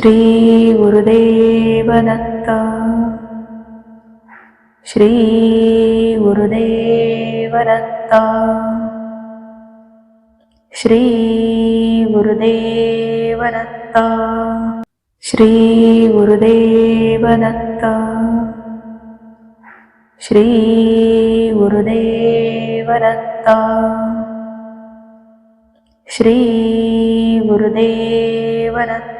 श्रीगुरुदेवदत्त। श्रीगुरुदेवदत्त। श्रीगुरुदेवदत्त। श्रीगुरुदेवदत्त। श्रीगुरुदेवदत्त। श्रीगुरुदेवदत्त।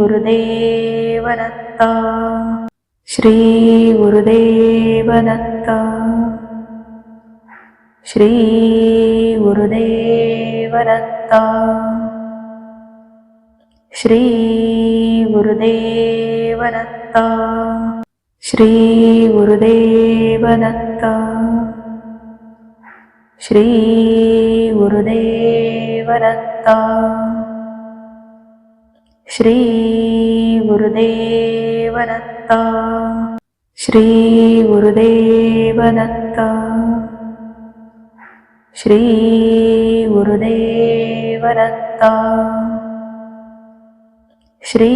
Gurudev Datta Shri Gurudev Datta Shri Gurudev Datta Shri Gurudev Datta Shri Gurudev Datta Shri Gurudev Datta Shri Gurudev Datta Shri Gurudev Datta Shri Gurudev Datta Shri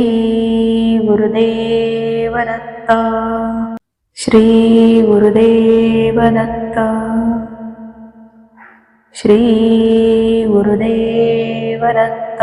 Gurudev Datta Shri Gurudev Datta Shri Gurudev Datta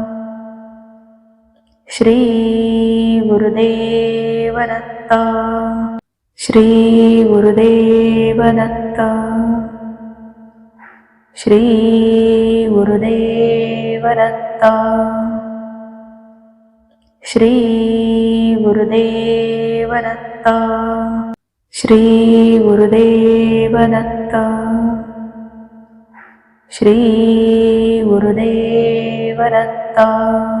Shri Gurudev Datta Shri Gurudev Datta Shri Gurudev Datta Shri Gurudev Datta Shri Gurudev Datta Shri Gurudev Datta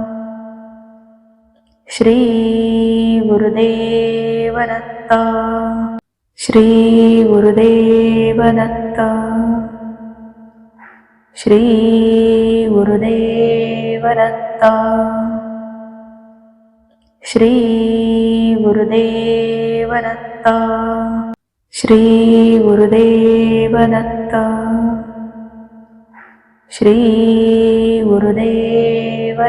Shri Gurudev Datta Shri Gurudev Datta Shri Gurudev Datta Shri Gurudev Datta Shri Gurudev Datta Shri Gurudev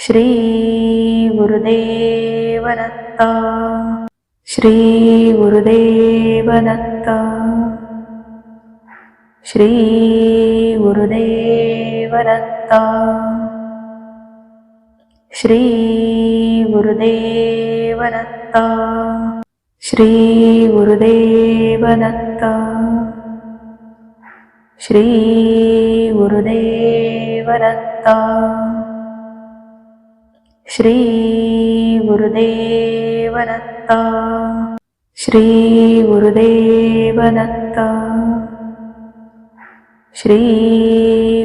Shri Gurudev Datta Shri Gurudev Datta Shri Gurudev Datta Shri Gurudev Datta Shri Gurudev Datta Shri गुरुदेवदत्ता Shri Gurudev Datta Shri Gurudev Datta Shri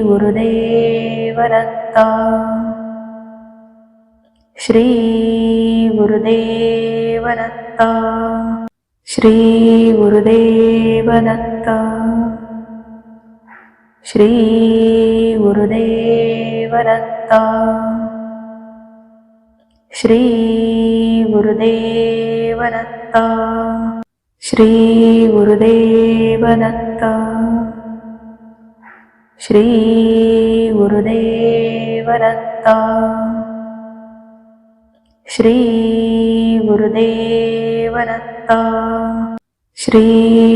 Gurudev Datta Shri Gurudev Datta Shri Gurudev Datta Shri गुरुदेवदत्ता Shri गुरुदेवनत्त Shri गुरुदेवनत्त Shri गुरुदेवनत्त Shri गुरुदेवनत्त Shri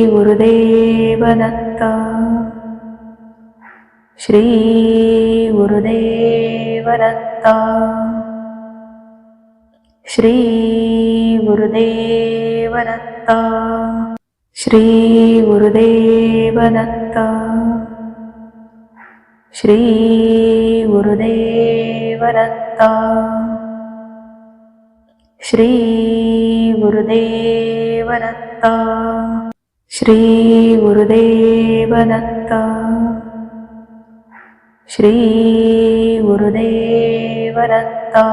गुरुदेवनत्त Shri गुरुदेवनत्ता Shri Gurudev Datta Shri Gurudev Datta Shri Gurudev Datta Shri Gurudev Datta Shri Gurudev Datta Shri गुरुदेवदत्ता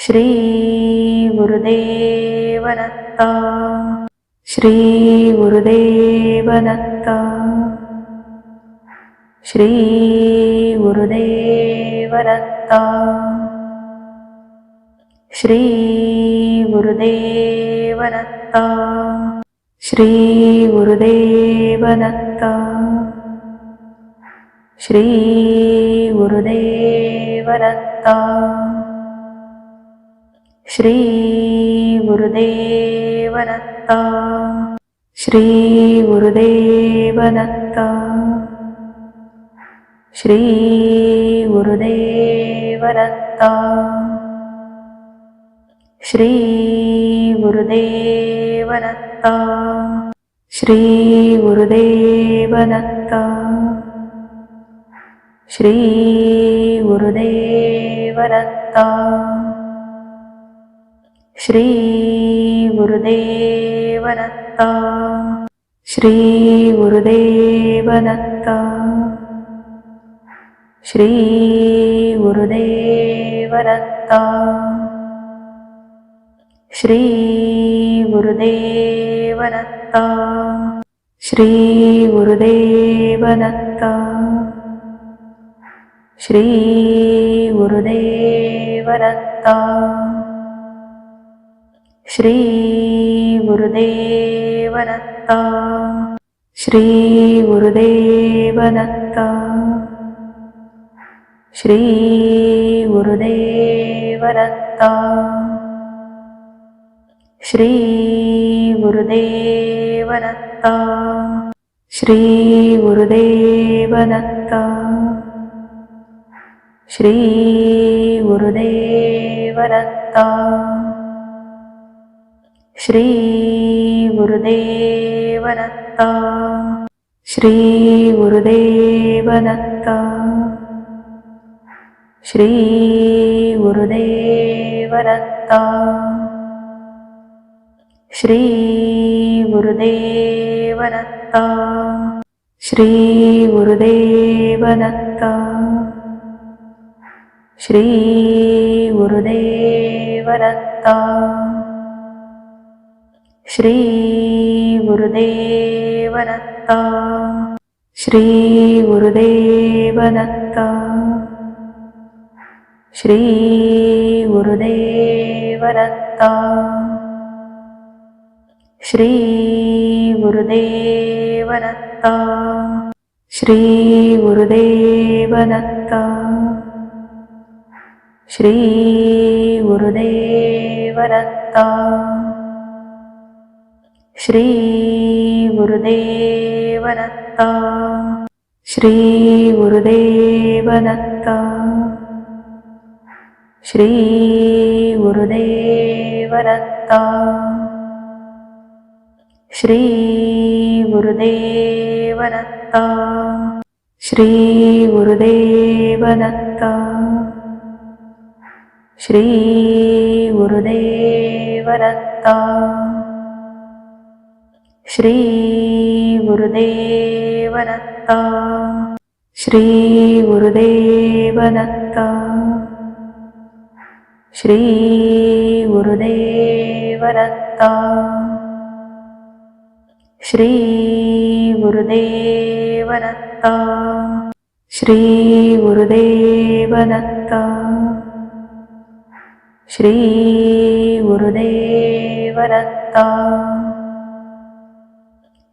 Shri गुरुदेवनत्त Shri गुरुदेवनत्त Shri गुरुदेवनत्त Shri गुरुदेवनत्त Shri गुरुदेवनत्त Shri Gurudev Shri Gurudev Datta Shri Gurudev Datta Shri Gurudev Shri Gurudev Datta Shri Gurudev Datta Shri गुरुदेवदत्ता Shri Gurudev Datta Shri Gurudev Datta Shri Gurudev Datta Shri Gurudev Datta Shri Gurudev Datta Shri Gurudev Shri Gurudev Datta Shri Gurudev Datta Shri Gurudev Shri Gurudev Datta Shri Gurudev Datta Shri गुरुदेवदत्ता Shri Gurudev Datta Shri Gurudev Datta Shri Gurudev Shri Gurudev Datta Shri Gurudev Datta Shri Gurudev Datta Shri Gurudev Datta Shri Gurudev Datta Shri Gurudev Datta Shri Gurudev Datta Shri Gurudev Datta Shri Gurudev Datta Shri Gurudev Datta Shri Gurudev Datta Shri Gurudev Datta Shri Gurudev Datta Shri Gurudev Datta Shri Gurudev Datta Shri Gurudev Datta Shri Gurudev Datta Shri Gurudev Datta Shri Gurudev Datta Shri Gurudev Datta Shri Gurudev Datta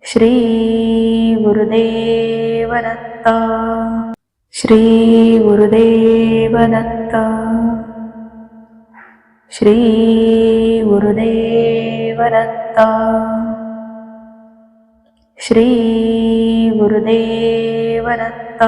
Shri Gurudev Datta Shri Gurudev Datta Shri Gurudev Datta Shri Gurudev Datta